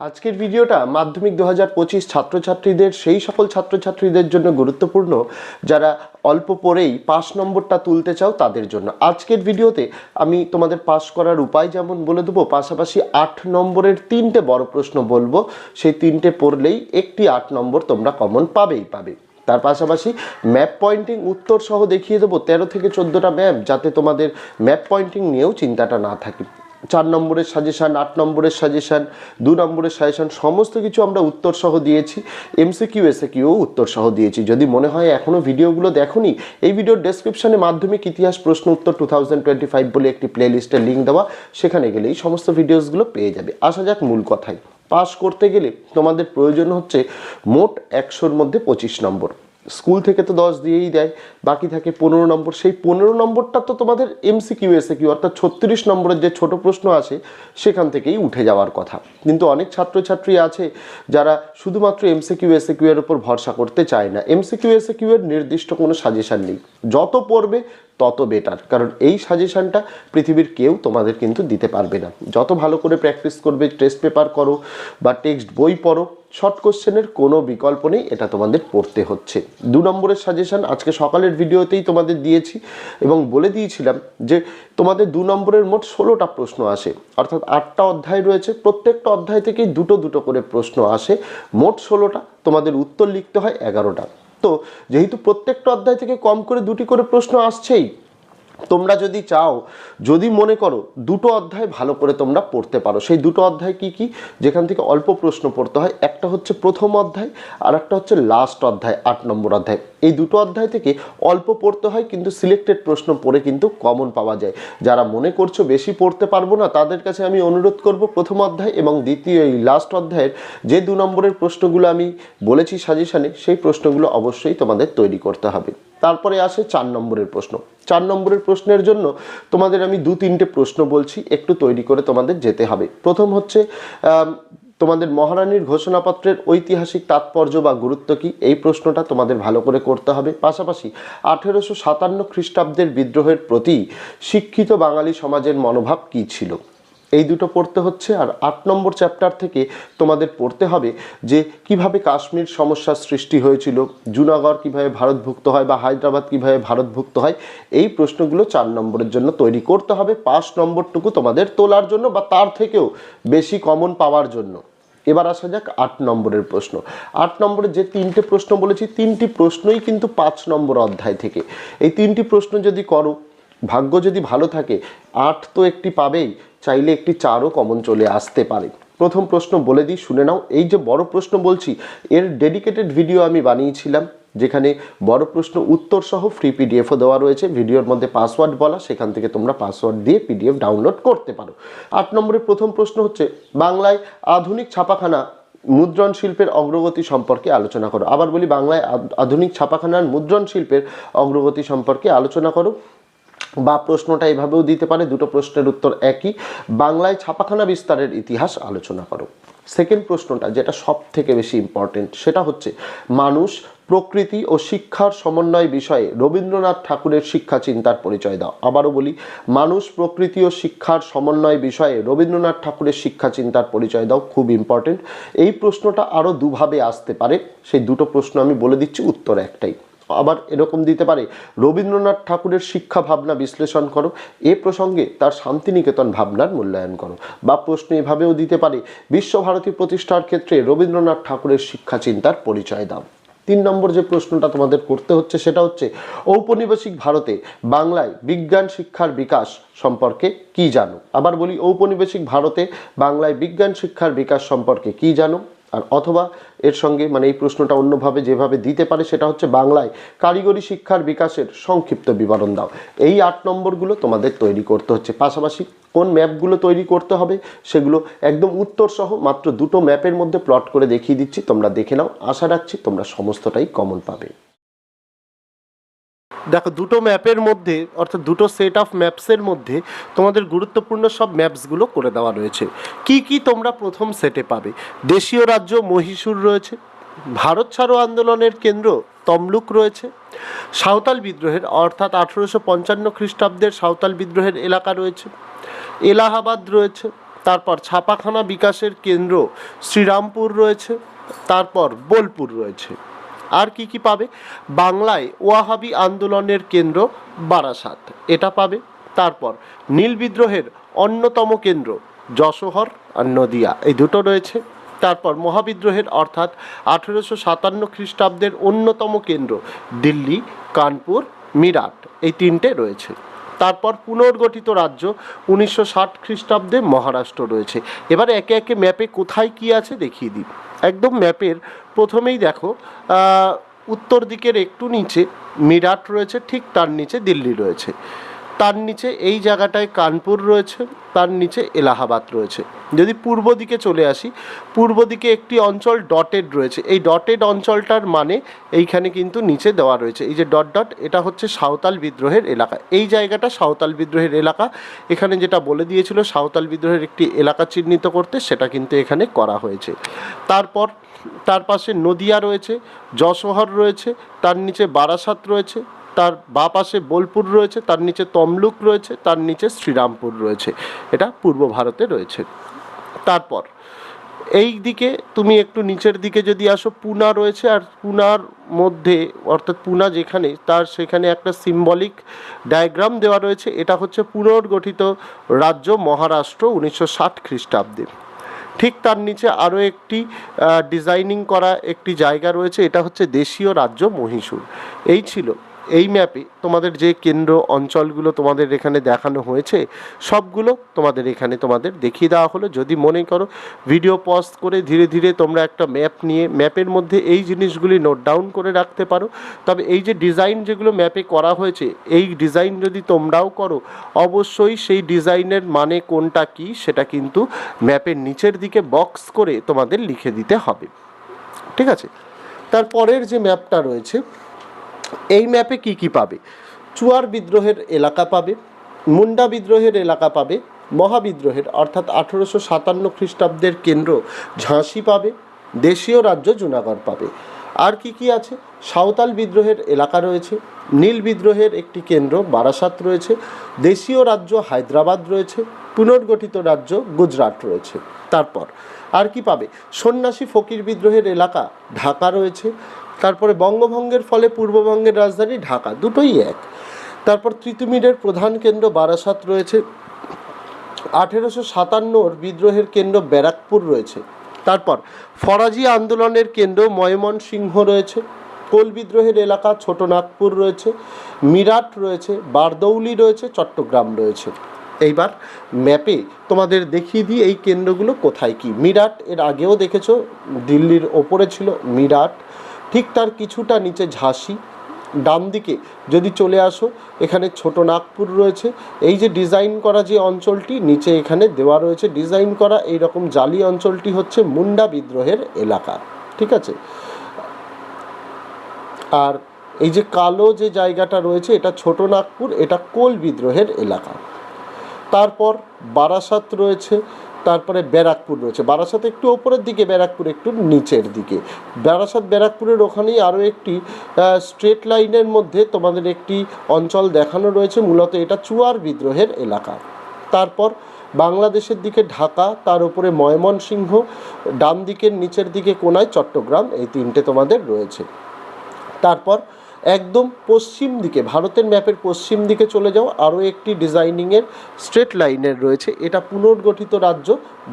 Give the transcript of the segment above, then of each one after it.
আজকের ভিডিওটা মাধ্যমিক দু হাজার পঁচিশ ছাত্রছাত্রীদের, সেই সকল ছাত্রছাত্রীদের জন্য গুরুত্বপূর্ণ। যারা অল্প পরেই পাস নম্বরটা তুলতে চাও তাদের জন্য। আজকের ভিডিওতে আমি তোমাদের পাস করার উপায় যেমন বলে দেবো, পাশাপাশি আট নম্বরের তিনটে বড় প্রশ্ন বলব। সেই তিনটে পড়লেই একটি আট নম্বর তোমরা কমন পাবেই পাবে। তার পাশাপাশি ম্যাপ পয়েন্টিং উত্তর সহ দেখিয়ে দেবো, তেরো থেকে চোদ্দোটা ম্যাপ যাতে তোমাদের ম্যাপ পয়েন্টিং নিয়েও চিন্তাটা না থাকে। চার নম্বরের সাজেশান, আট নম্বরের সাজেশান, দু নম্বরের সাজেশান, সমস্ত কিছু আমরা উত্তর সহ দিয়েছি এমসিকিউ এসএকিউ উত্তর সহ দিয়েছি। যদি মনে হয় এখনও ভিডিওগুলো দেখোনি, এই ভিডিওর ডেসক্রিপশনে মাধ্যমিক ইতিহাস, প্রশ্ন উত্তর টু থাউজেন্ড টোয়েন্টি ফাইভ বলে একটি প্লেলিস্টের লিঙ্ক দেওয়া, সেখানে গেলেই সমস্ত ভিডিওসগুলো পেয়ে যাবে। আসা যাক মূল কথায়। পাস করতে গেলে তোমাদের প্রয়োজন হচ্ছে মোট একশোর মধ্যে পঁচিশ নম্বর। স্কুল থেকে তো দশ দিয়েই দেয়, বাকি থাকে পনেরো নম্বর। সেই পনেরো নম্বরটা তো তোমাদের এমসি কিউ এসে কিউ অর্থাৎ ছত্রিশ নম্বরের যে ছোট প্রশ্ন আছে, সেখান থেকেই উঠে যাওয়ার কথা। কিন্তু অনেক ছাত্রছাত্রী আছে যারা শুধুমাত্র এমসি কিউ এসে কিউ এর উপর ভরসা করতে চায় না। এমসি কিউ এসে কিউ এর নির্দিষ্ট কোনো সাজেশান নেই। যত পড়বে তত বেটার কারণ এই সাজেশানটা পৃথিবীর কেউ তোমাদের কিন্তু দিতে পারবে না। যত ভালো করে প্র্যাকটিস করবে টেস্ট পেপার করো বা টেক্সট বই পড়ো শর্ট কোশ্চেনের কোনো বিকল্প নেই, এটা তোমাদের পড়তে হচ্ছে। দু নম্বরের সাজেশান আজকে সকালের ভিডিওতেই তোমাদের দিয়েছি এবং বলে দিয়েছিলাম যে তোমাদের দু নম্বরের মোট ষোলোটা প্রশ্ন আসে। অর্থাৎ আটটা অধ্যায় রয়েছে, প্রত্যেকটা অধ্যায় থেকেই দুটো দুটো করে প্রশ্ন আসে। মোট ষোলোটা, তোমাদের উত্তর লিখতে হয় এগারোটা। তো যেহেতু প্রত্যেকটা অধ্যায় থেকে কম করে দুটি করে প্রশ্ন আসছেই। তোমরা যদি চাও, যদি মনে করো দুটো অধ্যায় ভালো করে তোমরা পড়তে পারো, সেই দুটো অধ্যায় কি কি? যেখান থেকে অল্প প্রশ্ন পড়তে হয়, একটা হচ্ছে প্রথম অধ্যায় আর একটা হচ্ছে লাস্ট অধ্যায়, আট নম্বর অধ্যায়। এই দুটো অধ্যায় থেকে অল্প পড়তে হয়, কিন্তু সিলেক্টেড প্রশ্ন পড়ে কিন্তু কমন পাওয়া যায়। যারা মনে করছ বেশি পড়তে পারব না, তাদের কাছে আমি অনুরোধ করব প্রথম অধ্যায় এবং দ্বিতীয় এই লাস্ট অধ্যায়ের যে দু নম্বরের প্রশ্নগুলো আমি বলেছি সাজেশানে সেই প্রশ্নগুলো অবশ্যই তোমাদের তৈরি করতে হবে। তারপরে আসে চার নম্বরের প্রশ্ন। চার নম্বরের প্রশ্নের জন্য তোমাদের আমি দু তিনটে প্রশ্ন বলছি, একটু তৈরি করে তোমাদের যেতে হবে। প্রথম হচ্ছে তোমাদের মহারানীর ঘোষণাপত্রের ঐতিহাসিক তাৎপর্য বা গুরুত্ব কি? এই প্রশ্নটা তোমাদের ভালো করে করতে হবে। পাশাপাশি আঠেরোশো সাতান্ন খ্রিস্টাব্দের বিদ্রোহের প্রতি শিক্ষিত বাঙালি সমাজের মনোভাব কি ছিল? এই দুটো পড়তে হচ্ছে। আর আট নম্বর চ্যাপ্টার থেকে তোমাদের পড়তে হবে যে কীভাবে কাশ্মীর সমস্যার সৃষ্টি হয়েছিল, জুনাগড় কীভাবে ভারতভুক্ত হয় বা হায়দ্রাবাদ কীভাবে ভারতভুক্ত হয়, এই প্রশ্নগুলো চার নম্বরের জন্য তৈরি করতে হবে। পাঁচ নম্বরটুকু তোমাদের তোলার জন্য বা তার থেকেও বেশি কমন পাওয়ার জন্য। এবার আসা যাক আট নম্বরের প্রশ্ন। আট নম্বরে যে তিনটে প্রশ্ন বলেছি, তিনটি প্রশ্নই কিন্তু পাঁচ নম্বর অধ্যায় থেকে। এই তিনটি প্রশ্ন যদি করো ভাগ্য যদি ভালো থাকে, আট তো একটি পাবেই, চাইলে একটি চারও কমন চলে আসতে পারে। প্রথম প্রশ্ন বলে দিই, শুনে নাও। এই যে বড় প্রশ্ন বলছি, এর ডেডিকেটেড ভিডিও আমি বানিয়েছিলাম, যেখানে বড় প্রশ্ন উত্তর সহ ফ্রি পিডিএফও দেওয়া রয়েছে। ভিডিওর মধ্যে পাসওয়ার্ড বলা, সেখান থেকে তোমরা পাসওয়ার্ড দিয়ে পিডিএফ ডাউনলোড করতে পারো। আট নম্বরের প্রথম প্রশ্ন হচ্ছে, বাংলায় আধুনিক ছাপাখানা মুদ্রণ শিল্পের অগ্রগতি সম্পর্কে আলোচনা করো। আবার বলি, বাংলায় আধ- আধুনিক ছাপাখানার মুদ্রণ শিল্পের অগ্রগতি সম্পর্কে আলোচনা করো। বা প্রশ্নটা এভাবেও দিতে পারে, দুটো প্রশ্নের উত্তর একই। বাংলায় ছাপাখানা বিস্তারের ইতিহাস আলোচনা করো। সেকেন্ড প্রশ্নটা, যেটা সব থেকে বেশি ইম্পর্টেন্ট সেটা হচ্ছে, মানুষ প্রকৃতি ও শিক্ষার সমন্বয় বিষয়ে রবীন্দ্রনাথ ঠাকুরের শিক্ষা চিন্তার পরিচয় দাও। আবারও বলি, মানুষ প্রকৃতি ও শিক্ষার সমন্বয় বিষয়ে রবীন্দ্রনাথ ঠাকুরের শিক্ষা চিন্তার পরিচয় দাও, খুব ইম্পর্টেন্ট এই প্রশ্নটা আরও দুভাবে আসতে পারে, সেই দুটো প্রশ্ন আমি বলে দিচ্ছি, উত্তর একটাই। আবার এরকম দিতে পারে। রবীন্দ্রনাথ ঠাকুরের শিক্ষা ভাবনা বিশ্লেষণ করো। এ প্রসঙ্গে তার শান্তিনিকেতন ভাবনার মূল্যায়ন করো। বা প্রশ্ন এভাবেও দিতে পারে, বিশ্বভারতী প্রতিষ্ঠার ক্ষেত্রে রবীন্দ্রনাথ ঠাকুরের শিক্ষা চিন্তার পরিচয় দাও। তিন নম্বর যে প্রশ্নটা তোমাদের করতে হচ্ছে সেটা হচ্ছে, ঔপনিবেশিক ভারতে বাংলায় বিজ্ঞান শিক্ষার বিকাশ সম্পর্কে কি জানো? আবার বলি, ঔপনিবেশিক ভারতে বাংলায় বিজ্ঞান শিক্ষার বিকাশ সম্পর্কে কি জানো? আর অথবা এর সঙ্গে মানে এই প্রশ্নটা অন্যভাবে যেভাবে দিতে পারে সেটা হচ্ছে বাংলায় কারিগরি শিক্ষার বিকাশের সংক্ষিপ্ত বিবরণ দাও। এই আট নম্বরগুলো তোমাদের তৈরি করতে হচ্ছে। পাশাপাশি কোন ম্যাপগুলো তৈরি করতে হবে সেগুলো একদম উত্তর সহ মাত্র দুটো ম্যাপের মধ্যে প্লট করে দেখিয়ে দিচ্ছি। তোমরা দেখে নাও। আশা রাখছি তোমরা সমস্তটাই কমন পাবে। দেখো, দুটো ম্যাপের মধ্যে, অর্থাৎ দুটো সেট অফ ম্যাপসের মধ্যে তোমাদের গুরুত্বপূর্ণ সব ম্যাপসগুলো করে দেওয়া রয়েছে। কি কি তোমরা প্রথম সেটে পাবে? দেশীয় রাজ্য মহীশূর রয়েছে, ভারত ছাড়ো আন্দোলনের কেন্দ্র তমলুক রয়েছে, সাঁওতাল বিদ্রোহের, অর্থাৎ আঠেরোশো পঞ্চান্ন খ্রিস্টাব্দের সাঁওতাল বিদ্রোহের এলাকা রয়েছে, এলাহাবাদ রয়েছে, তারপর ছাপাখানা বিকাশের কেন্দ্র শ্রীরামপুর রয়েছে, তারপর বোলপুর রয়েছে। আর কি কি পাবে? বাংলায় ওয়াহাবি আন্দোলনের কেন্দ্র বারাসাত। এটা পাবে। তারপর নীল বিদ্রোহের অন্যতম কেন্দ্র যশোহর আর নদিয়া। এই দুটো রয়েছে। তারপর মহাবিদ্রোহের অর্থাৎ আঠেরোশো সাতান্ন খ্রিস্টাব্দের অন্যতম কেন্দ্র দিল্লি, কানপুর, মিরাট। এই তিনটে রয়েছে। তারপর পুনর্গঠিত রাজ্য উনিশশো ষাট খ্রিস্টাব্দে মহারাষ্ট্র রয়েছে। এবার একে একে ম্যাপে কোথায় কি আছে দেখিয়ে দিই। একদম ম্যাপের প্রথমেই দেখো উত্তর দিকের একটু নিচে, মিরাট রয়েছে, ঠিক তার নিচে দিল্লি রয়েছে। তার নিচে এই জায়গাটায় কানপুর রয়েছে, তার নিচে এলাহাবাদ রয়েছে। যদি পূর্ব দিকে চলে আসি, পূর্ব দিকে একটি অঞ্চল ডটেড রয়েছে। এই ডটেড অঞ্চলটার মানে এইখানে কিন্তু নিচে দেওয়া রয়েছে। এই যে ডট ডট, এটা হচ্ছে সাঁওতাল বিদ্রোহের এলাকা। এই জায়গাটা সাঁওতাল বিদ্রোহের এলাকা। এখানে যেটা বলে দিয়েছিল, সাঁওতাল বিদ্রোহের একটি এলাকা চিহ্নিত করতে সেটা কিন্তু এখানে করা হয়েছে। তারপর, তার পাশে নদিয়া রয়েছে, যশোহর রয়েছে, তার নিচে বারাসাত রয়েছে তার বা পাশে বোলপুর রয়েছে, তার নিচে তমলুক রয়েছে, তার নিচে শ্রীরামপুর রয়েছে। এটা পূর্ব ভারতে রয়েছে। তারপর, এই দিকে তুমি একটু নিচের দিকে যদি আসো, পুনা রয়েছে, আর পুনার মধ্যে, অর্থাৎ পুনা যেখানে, তার সেখানে একটা সিম্বলিক ডায়াগ্রাম দেওয়া রয়েছে। এটা হচ্ছে পুনর্গঠিত রাজ্য মহারাষ্ট্র উনিশশো ষাট খ্রিস্টাব্দে। ঠিক তার নিচে আরও একটি ডিজাইনিং করা একটি জায়গা রয়েছে, এটা হচ্ছে দেশীয় রাজ্য মহীশূর। এই ছিল এই ম্যাপে তোমাদের যে কেন্দ্র অঞ্চলগুলো তোমাদের এখানে দেখানো হয়েছে, সবগুলো তোমাদের এখানে তোমাদের দেখিয়ে দেওয়া হলো। যদি মনে করো ভিডিও পজ করে ধীরে ধীরে তোমরা একটা ম্যাপ নিয়ে ম্যাপের মধ্যে এই জিনিসগুলি নোট ডাউন করে রাখতে পারো। তবে এই যে ডিজাইন যেগুলো ম্যাপে করা হয়েছে, এই ডিজাইন যদি তোমরাও করো, অবশ্যই সেই ডিজাইনের মানে কোনটা কি সেটা কিন্তু ম্যাপের নিচের দিকে বক্স করে তোমাদের লিখে দিতে হবে। ঠিক আছে? তারপরের যে ম্যাপটা রয়েছে এই ম্যাপে কি কি পাবে? চুয়ার বিদ্রোহের এলাকা পাবে, মুন্ডা বিদ্রোহের এলাকা পাবে মহাবিদ্রোহের অর্থাৎ আঠেরোশো সাতান্ন খ্রিস্টাব্দের কেন্দ্র ঝাঁসি পাবে, দেশীয় রাজ্য জুনাগড় পাবে। আর কি কি আছে? সাঁওতাল বিদ্রোহের এলাকা রয়েছে, নীল বিদ্রোহের একটি কেন্দ্র বারাসাত রয়েছে, দেশীয় রাজ্য হায়দ্রাবাদ রয়েছে, পুনর্গঠিত রাজ্য গুজরাট রয়েছে। তারপর, আর কি পাবে? সন্ন্যাসী ফকির বিদ্রোহের এলাকা ঢাকা রয়েছে তারপরে বঙ্গভঙ্গের ফলে পূর্ববঙ্গের রাজধানী ঢাকা, দুটোই এক। তারপর তৃতীমিরের প্রধান কেন্দ্র বারাসাত রয়েছে। আঠেরোশো সাতান্নর বিদ্রোহের কেন্দ্র ব্যারাকপুর রয়েছে। তারপর ফরাজি আন্দোলনের কেন্দ্র ময়মনসিংহ রয়েছে। কোল বিদ্রোহের এলাকা ছোটনাগপুর রয়েছে। মিরাট রয়েছে। বারদৌলি রয়েছে। চট্টগ্রাম রয়েছে। এইবার ম্যাপে তোমাদের দেখিয়ে দিই এই কেন্দ্রগুলো কোথায় কি। মিরাট এর আগেও দেখেছ, দিল্লির ওপরে ছিল মিরাট। ঠিক তার কিছুটা নিচে ঝাঁসি, ডান দিকে যদি চলে আসো, এখানে ছোট নাগপুর রয়েছে। এই যে ডিজাইন করা যে অঞ্চলটি, নিচে এখানে দেওয়া রয়েছে। ডিজাইন করা এই রকম জালি অঞ্চলটি হচ্ছে মুন্ডা বিদ্রোহের এলাকা, ঠিক আছে? আর এই যে কালো যে জায়গাটা রয়েছে, এটা ছোট নাগপুর, এটা কোল বিদ্রোহের এলাকা। তারপর বারাসাত রয়েছে। তারপরে ব্যারাকপুর রয়েছে। বারাসাত একটু ওপরের দিকে, ব্যারাকপুর একটু নিচের দিকে। বারাসাত, ব্যারাকপুরের ওখানেই আরও একটি স্ট্রেট লাইনের মধ্যে তোমাদের একটি অঞ্চল দেখানো রয়েছে। মূলত এটা চুয়ার বিদ্রোহের এলাকা। তারপর বাংলাদেশের দিকে ঢাকা, তার উপরে ময়মনসিংহ ডান দিকের নিচের দিকে কোনায় চট্টগ্রাম, এই তিনটে তোমাদের রয়েছে। তারপর একদম পশ্চিম দিকে, ভারতের ম্যাপের পশ্চিম দিকে চলে যাও, আরও একটি ডিজাইনিংয়ের স্ট্রেট লাইনের রয়েছে। এটা পুনর্গঠিত রাজ্য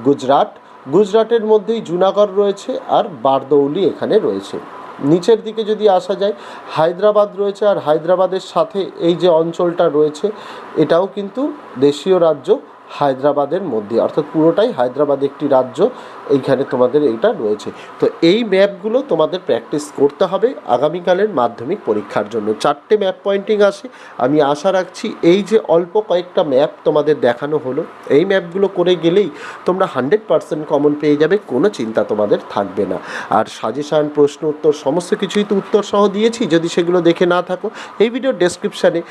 গুজরাট। গুজরাটের মধ্যেই জুনাগড় রয়েছে আর বারদৌলি এখানে রয়েছে। নিচের দিকে যদি আসা যায়, হায়দ্রাবাদ রয়েছে আর হায়দ্রাবাদের সাথে এই যে অঞ্চলটা রয়েছে, এটাও কিন্তু দেশীয় রাজ্য। হায়দ্রাবাদের মধ্যে, অর্থাৎ পুরোটাই হায়দ্রাবাদ একটি রাজ্য, এইখানে তোমাদের এইটা রয়েছে। তো এই ম্যাপগুলো তোমাদের প্র্যাকটিস করতে হবে আগামীকালের মাধ্যমিক পরীক্ষার জন্য। চারটে ম্যাপ পয়েন্টিং আসে আমি আশা রাখছি এই যে অল্প কয়েকটা ম্যাপ তোমাদের দেখানো হলো, এই ম্যাপগুলো করে গেলেই তোমরা হান্ড্রেড পার্সেন্ট কমন পেয়ে যাবে, কোনো চিন্তা তোমাদের থাকবে না। আর সাজেশান, প্রশ্ন, উত্তর, সমস্ত কিছুই তো উত্তর সহ দিয়েছি, যদি সেগুলো দেখে না থাকো, এই ভিডিও ডেসক্রিপশানে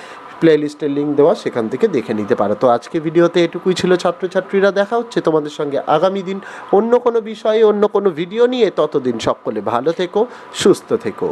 প্লেলিস্টের লিঙ্ক দেওয়া সেখান থেকে দেখে নিতে পারো। তো আজকে ভিডিওতে এটুকুই ছিল ছাত্রছাত্রীরা। দেখা হচ্ছে তোমাদের সঙ্গে আগামী দিন অন্য কোনো বিষয়ে, অন্য কোনো ভিডিও নিয়ে। ততদিন সকলে ভালো থেকো, সুস্থ থেকো।